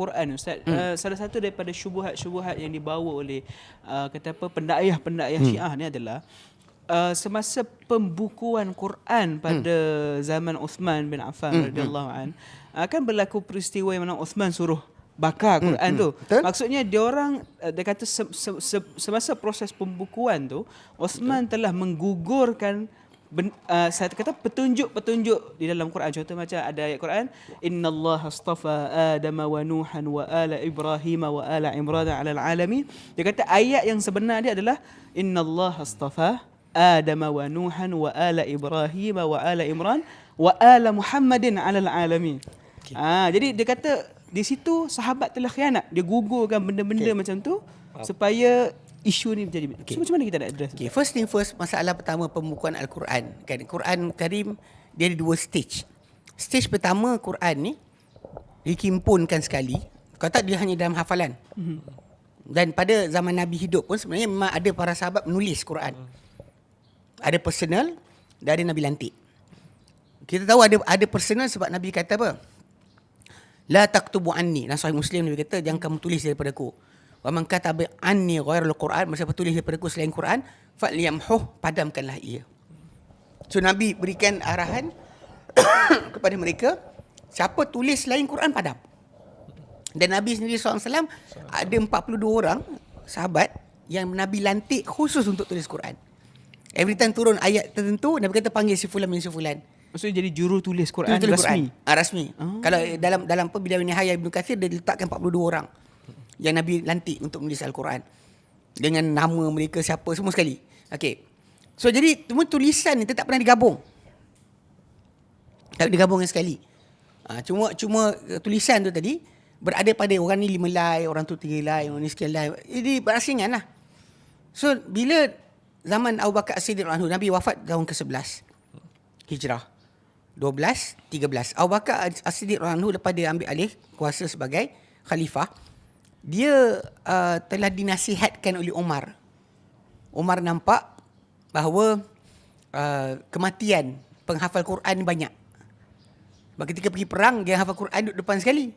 Quran Ustaz. Hmm. Uh, salah satu daripada syubuhat-syubuhat yang dibawa oleh uh, kata apa pendakwah-pendakwah hmm. Syiah ni adalah uh, semasa pembukuan Quran pada hmm. zaman Uthman bin Affan hmm. radhiyallahu an akan berlaku peristiwa yang mana Uthman suruh bakar Quran hmm. tu. Hmm. Maksudnya dia orang uh, dia kata se, se, se, semasa proses pembukuan tu Uthman Betul. telah menggugurkan ben, uh, saya kata petunjuk-petunjuk di dalam Quran. Contoh macam ada ayat Quran innallaha astafa adama wa nuhan wa ala ibrahim wa ala imran ala alamin. Dia kata ayat yang sebenar dia adalah innallaha astafa adama wa nuhan wa ala ibrahim wa ala imran wa ala muhammadin ala alamin. Okay. ah jadi dia kata di situ sahabat telah khianat. Dia gugurkan benda-benda okay. macam tu supaya isu ni menjadi okay. so macam mana kita nak address? Okay. first thing first masalah pertama pembukuan al-Quran. Kan Quran Karim dia ada dua stage. Stage pertama Quran ni dikimpunkan sekali. Kau tak dia hanya dalam hafalan. Mm-hmm. dan pada zaman Nabi hidup pun sebenarnya memang ada para sahabat menulis Quran. Ada personal dan ada Nabi lantik. Kita tahu ada ada personal sebab Nabi kata apa? La taktubu anni. Nasai muslim Nabi kata jangan kamu tulis daripada aku wa man kataba anni ghairul quran masa tulis daripada aku selain quran falyamhu padamkanlah ia so nabi berikan arahan kepada mereka siapa tulis selain quran padam dan nabi sendiri SAW ada 42 orang sahabat yang nabi lantik khusus untuk tulis quran every time turun ayat tertentu nabi kata panggil si fulan bin si fulan Maksudnya jadi juru tulis Quran juru tulis rasmi. Quran. Ah, rasmi. Oh. Kalau dalam dalam pembidayaan Nihaya Ibnu Katsir dia letakkan 42 orang yang Nabi lantik untuk menulis Al-Quran. Dengan nama mereka siapa semua sekali. Okey. So jadi semua tulisan ni tak pernah digabung. Tak digabungkan sekali. Ha, cuma cuma uh, tulisan tu tadi berada pada orang ni lima lai, orang tu tiga lai, orang ni sekian lai. Jadi berasingan lah. So bila zaman Abu Bakar As-Siddiq anhu Nabi wafat tahun ke-11 Hijrah. 12, 13. Abu Bakar As-Siddiq anhu lepas dia ambil alih kuasa sebagai khalifah, dia uh, telah dinasihatkan oleh Umar. Umar nampak bahawa uh, kematian penghafal Quran banyak. Sebab ketika pergi perang, dia hafal Quran duduk depan sekali.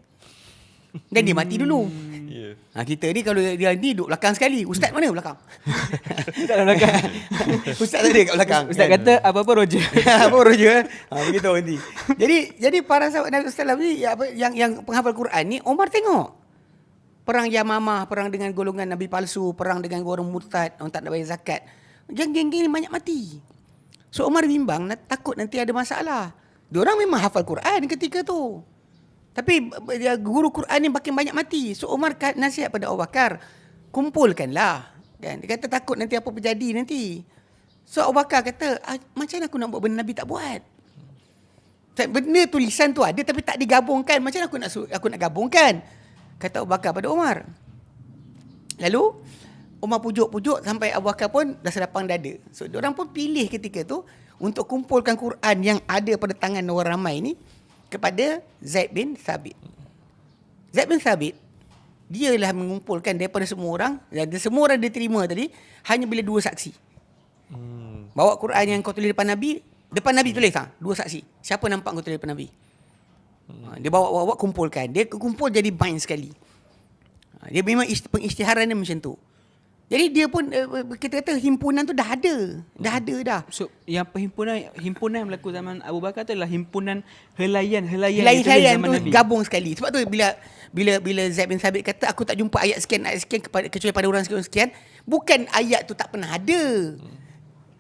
Dan dia mati dulu. Yeah. Ha, kita ni kalau dia ni duduk belakang sekali. Ustaz mana belakang? Ustaz dalam belakang. Ustaz tadi kat belakang. Ustaz kan? kata apa-apa Roger. apa Roger? Ha, begitu nanti. Jadi jadi para sahabat Nabi Ustaz ni yang yang penghafal Quran ni Umar tengok perang Yamamah, perang dengan golongan Nabi palsu, perang dengan orang murtad, orang tak nak bayar zakat. Geng-geng ni banyak mati. So Umar bimbang, takut nanti ada masalah. Diorang memang hafal Quran ketika tu. Tapi guru Quran ni makin banyak mati. So Umar nasihat pada Abu Bakar, kumpulkanlah. Kan? Dia kata takut nanti apa terjadi nanti. So Abu Bakar kata, ah, macam mana aku nak buat benda Nabi tak buat? Benda tulisan tu ada tapi tak digabungkan. Macam mana aku nak aku nak gabungkan? Kata Abu Bakar pada Umar. Lalu Umar pujuk-pujuk sampai Abu Bakar pun dah sedapang dada. So orang pun pilih ketika tu untuk kumpulkan Quran yang ada pada tangan orang ramai ni kepada Zaid bin Thabit. Zaid bin Thabit dia lah mengumpulkan daripada semua orang dan semua orang diterima tadi hanya bila dua saksi. Hmm. Bawa Quran yang kau tulis depan Nabi, depan Nabi tulis ha? dua saksi. Siapa nampak kau tulis depan Nabi? Hmm. Dia bawa-bawa kumpulkan. Dia kumpul jadi bind sekali. Ha, dia memang pengisytiharan dia macam tu. Jadi dia pun eh, kita kata himpunan tu dah ada. Dah ada dah. So yang perhimpunan himpunan yang berlaku zaman Abu Bakar tu adalah himpunan helaian-helaian helaian tu Nabi. gabung sekali. Sebab tu bila bila bila Zaid bin Thabit kata aku tak jumpa ayat sekian ayat sekian kepada kecuali pada orang sekian sekian, bukan ayat tu tak pernah ada.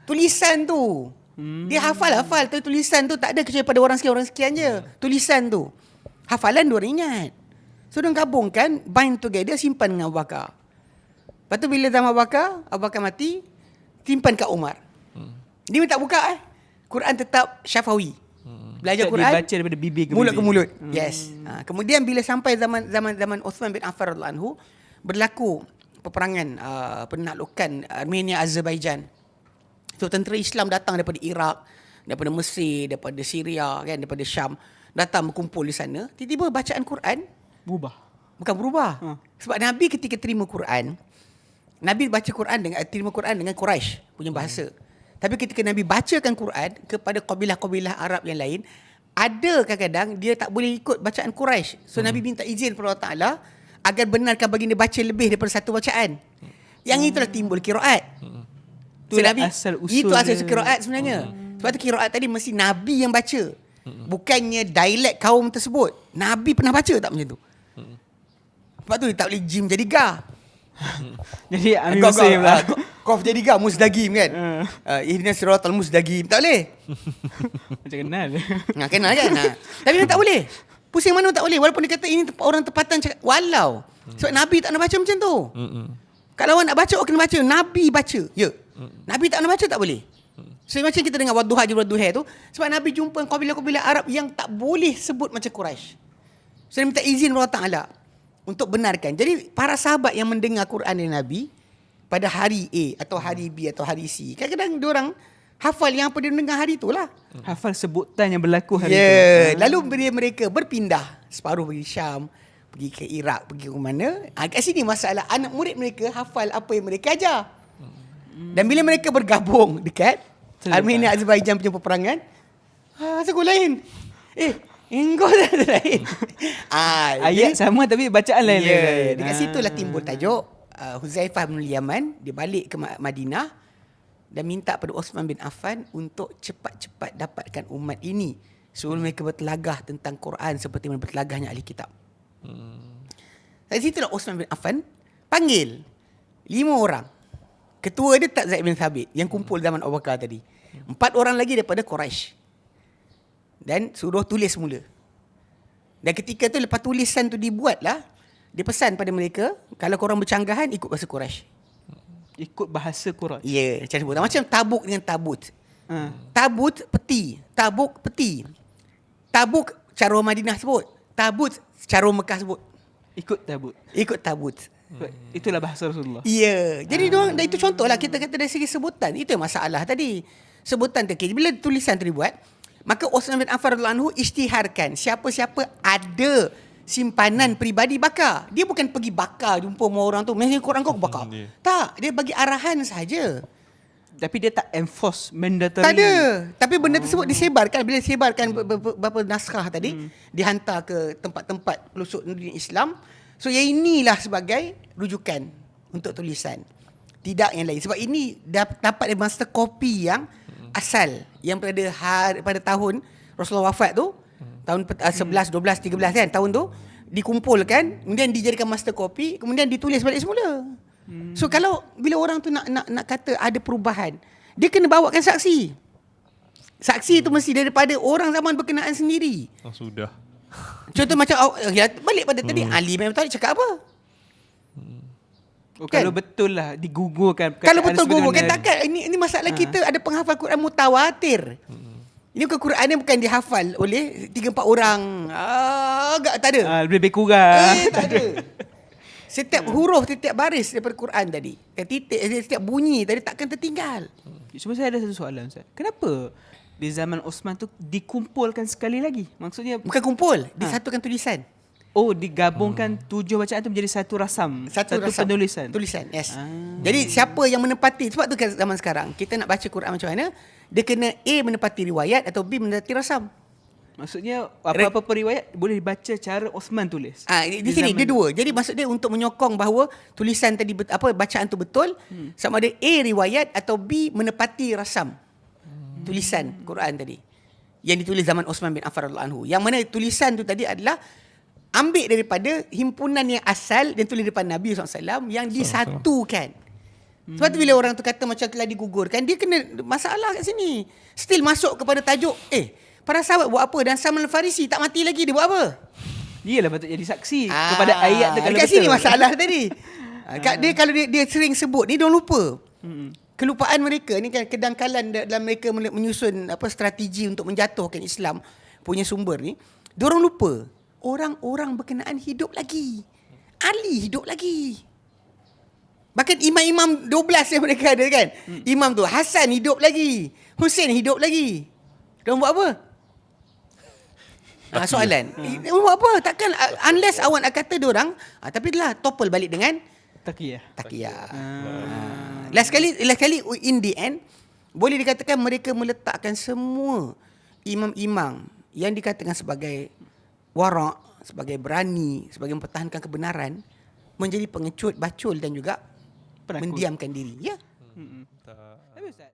Tulisan tu Hmm. Dia hafal-hafal tu tulisan tu tak ada kecuali pada orang sekian orang sekian je. Hmm. Tulisan tu. Hafalan dia orang ingat. So dia gabungkan bind together simpan dengan Abu Bakar. Lepas tu bila zaman Abu Bakar, Abu Bakar mati, simpan kat Umar. Hmm. Dia tak buka eh. Quran tetap syafawi. Hmm. Belajar Quran dibaca daripada bibir ke mulut ke mulut. Hmm. Yes. Ha, kemudian bila sampai zaman zaman zaman Uthman bin Affan radhiyallahu anhu berlaku peperangan uh, penaklukan Armenia Azerbaijan. So tentera Islam datang daripada Iraq, daripada Mesir, daripada Syria, kan, daripada Syam, datang berkumpul di sana. Tiba-tiba bacaan Quran berubah. Bukan berubah. Ha. Sebab Nabi ketika terima Quran, Nabi baca Quran dengan terima Quran dengan Quraisy punya bahasa. Hmm. Tapi ketika Nabi bacakan Quran kepada kabilah-kabilah Arab yang lain, ada kadang-kadang dia tak boleh ikut bacaan Quraisy. So Nabi minta izin kepada Allah Taala agar benarkan baginda baca lebih daripada satu bacaan. Yang itulah timbul kiraat. So, Itulah Nabi, asal usul Itu asal dia. kiraat sebenarnya. Sebab tu kiraat tadi mesti Nabi yang baca. Bukannya dialek kaum tersebut. Nabi pernah baca tak macam tu? Sebab tu dia tak boleh jim jadi gah. Jadi Amir Kau- Muslim kau- lah. ah, kau- Kau jadi gah musdagim kan? Ah. Uh, Ihdinas siratal mustaqim. Tak boleh. Macam kenal. Ha, kenal kan? Ha. Tapi tak boleh. Pusing mana tak boleh. Walaupun dia kata ini tempat orang tempatan cakap. Walau. Sebab Nabi tak nak baca macam tu. Mm-mm. Kalau orang nak baca, orang kena baca. Nabi baca. Ya. Nabi tak nak baca, tak boleh. So macam kita dengar Wadduha je Wadduha tu. Sebab Nabi jumpa kabilah-kabilah Arab yang tak boleh sebut macam Quraisy. So dia minta izin Allah Ta'ala untuk benarkan. Jadi para sahabat yang mendengar Quran dari Nabi pada hari A atau hari B atau hari C. Kadang-kadang orang hafal yang apa dia dengar hari tu lah. Hafal sebutan yang berlaku hari Ya, tu. yeah. lalu mereka, mereka berpindah. Separuh pergi Syam, pergi ke Iraq, pergi ke mana. Ha, kat sini masalah anak murid mereka hafal apa yang mereka ajar. Dan bila mereka bergabung dekat Selepas. Armenia Azerbaijan punya peperangan, ha, sekolah lain. Eh, engkau dah lain. ah, Ayat sama tapi bacaan lain. Ya, lain. dekat Ah. situlah timbul tajuk uh, Huzaifah bin Yaman dia balik ke Ma- Madinah dan minta pada Osman bin Affan untuk cepat-cepat dapatkan umat ini sebelum mereka bertelagah tentang Quran seperti mana bertelagahnya ahli kitab. Dari situlah Osman bin Affan panggil lima orang. Ketua dia tak Zaid bin Thabit yang kumpul zaman Abu Bakar tadi. Empat orang lagi daripada Quraisy. Dan suruh tulis semula. Dan ketika tu lepas tulisan tu dibuatlah, dia pesan pada mereka, kalau korang bercanggahan ikut bahasa Quraisy. Ikut bahasa Quran. Ya, yeah, macam sebut. Macam tabuk dengan tabut. Ha. Tabut peti, tabuk peti. Tabuk cara Madinah sebut. Tabut cara Mekah sebut. Ikut tabut. Ikut tabut. Itulah bahasa Rasulullah. Ya, jadi uh. itu contoh lah kita kata dari segi sebutan. Itu masalah tadi. Sebutan tu. Okay, bila tulisan tu dibuat, maka Osman bin Affan radhiyallahu anhu isytiharkan siapa-siapa ada simpanan peribadi bakar. Dia bukan pergi bakar jumpa sama orang tu, mesti Quran kau bakar. Hmm, dia. Tak, dia bagi arahan sahaja. Tapi dia tak enforce mandatory. Tak ada. Tapi benda tersebut disebarkan bila disebarkan ber- ber- ber- beberapa naskah tadi hmm. dihantar ke tempat-tempat pelosok dunia Islam. So yang inilah sebagai rujukan untuk tulisan. Tidak yang lain. Sebab ini dap- dapat dari master copy yang asal yang pada hari, pada tahun Rasulullah wafat tu tahun pet- uh, 11 12 13 kan tahun tu dikumpulkan kemudian dijadikan master copy kemudian ditulis balik semula. Hmm. So kalau bila orang tu nak nak nak kata ada perubahan, dia kena bawakan saksi. Saksi itu mesti daripada orang zaman berkenaan sendiri. Oh, sudah. Contoh macam aw- ya, balik pada tadi Ali bin Abi Thalib cakap apa? Oh, Kan? Kalau betul lah digugurkan. Kalau perkataan betul kan sebenarnya. takkan ini ini masalah Ha. kita ada penghafal Quran mutawatir. Ini bukan Quran ni bukan dihafal oleh 3 4 orang. Ah, agak tak ada. Ah, lebih kurang. Eh, tak ada. Setiap huruf, setiap baris daripada Quran tadi. Titik, setiap bunyi tadi takkan tertinggal. Cuma saya ada satu soalan Ustaz. Kenapa di zaman Osman tu dikumpulkan sekali lagi? Maksudnya Bukan kumpul, Ha. disatukan tulisan. oh digabungkan tujuh bacaan tu menjadi satu rasam, satu, rasam. penulisan. Tulisan, yes. Ah. Jadi siapa yang menepati, sebab tu kan zaman sekarang, kita nak baca Quran macam mana, dia kena A menepati riwayat atau B menepati rasam. Maksudnya apa-apa periwayat boleh dibaca cara Osman tulis. Ah, di, di sini dia dua. Jadi maksud dia untuk menyokong bahawa tulisan tadi apa bacaan tu betul, hmm. sama ada A riwayat atau B menepati rasam. Tulisan Quran tadi. Yang ditulis zaman Osman bin Affan radhiyallahu anhu. Yang mana tulisan tu tadi adalah ambil daripada himpunan yang asal dan tulis depan Nabi SAW yang disatukan. Hmm. Sebab tu bila orang tu kata macam telah digugurkan, dia kena masalah kat sini. Still masuk kepada tajuk, eh, para sahabat buat apa dan Salman Al-Farisi tak mati lagi, dia buat apa? Dia lah patut jadi saksi kepada ayat tu kalau Dekat betul. sini masalah tadi. Ah, Kat dia kalau dia, dia sering sebut ni dia lupa. Hmm. Kelupaan mereka ni kan kedangkalan da- dalam mereka menyusun apa strategi untuk menjatuhkan Islam punya sumber ni. Dia orang lupa. Orang-orang berkenaan hidup lagi. Ali hidup lagi. Bahkan imam-imam 12 yang mereka ada kan. Hmm. Imam tu Hasan hidup lagi. Hussein hidup lagi. Dia orang buat apa? Ha, soalan. Hmm. Buat apa? Takkan uh, unless awak nak kata dia orang, ha, tapi lah topple balik dengan Taqiyah. takiyah. Ah. Last kali last kali in the end boleh dikatakan mereka meletakkan semua imam-imam yang dikatakan sebagai warak, sebagai berani, sebagai mempertahankan kebenaran menjadi pengecut, bacul dan juga Penakut. mendiamkan diri. Ya. Tak. Tapi Ustaz,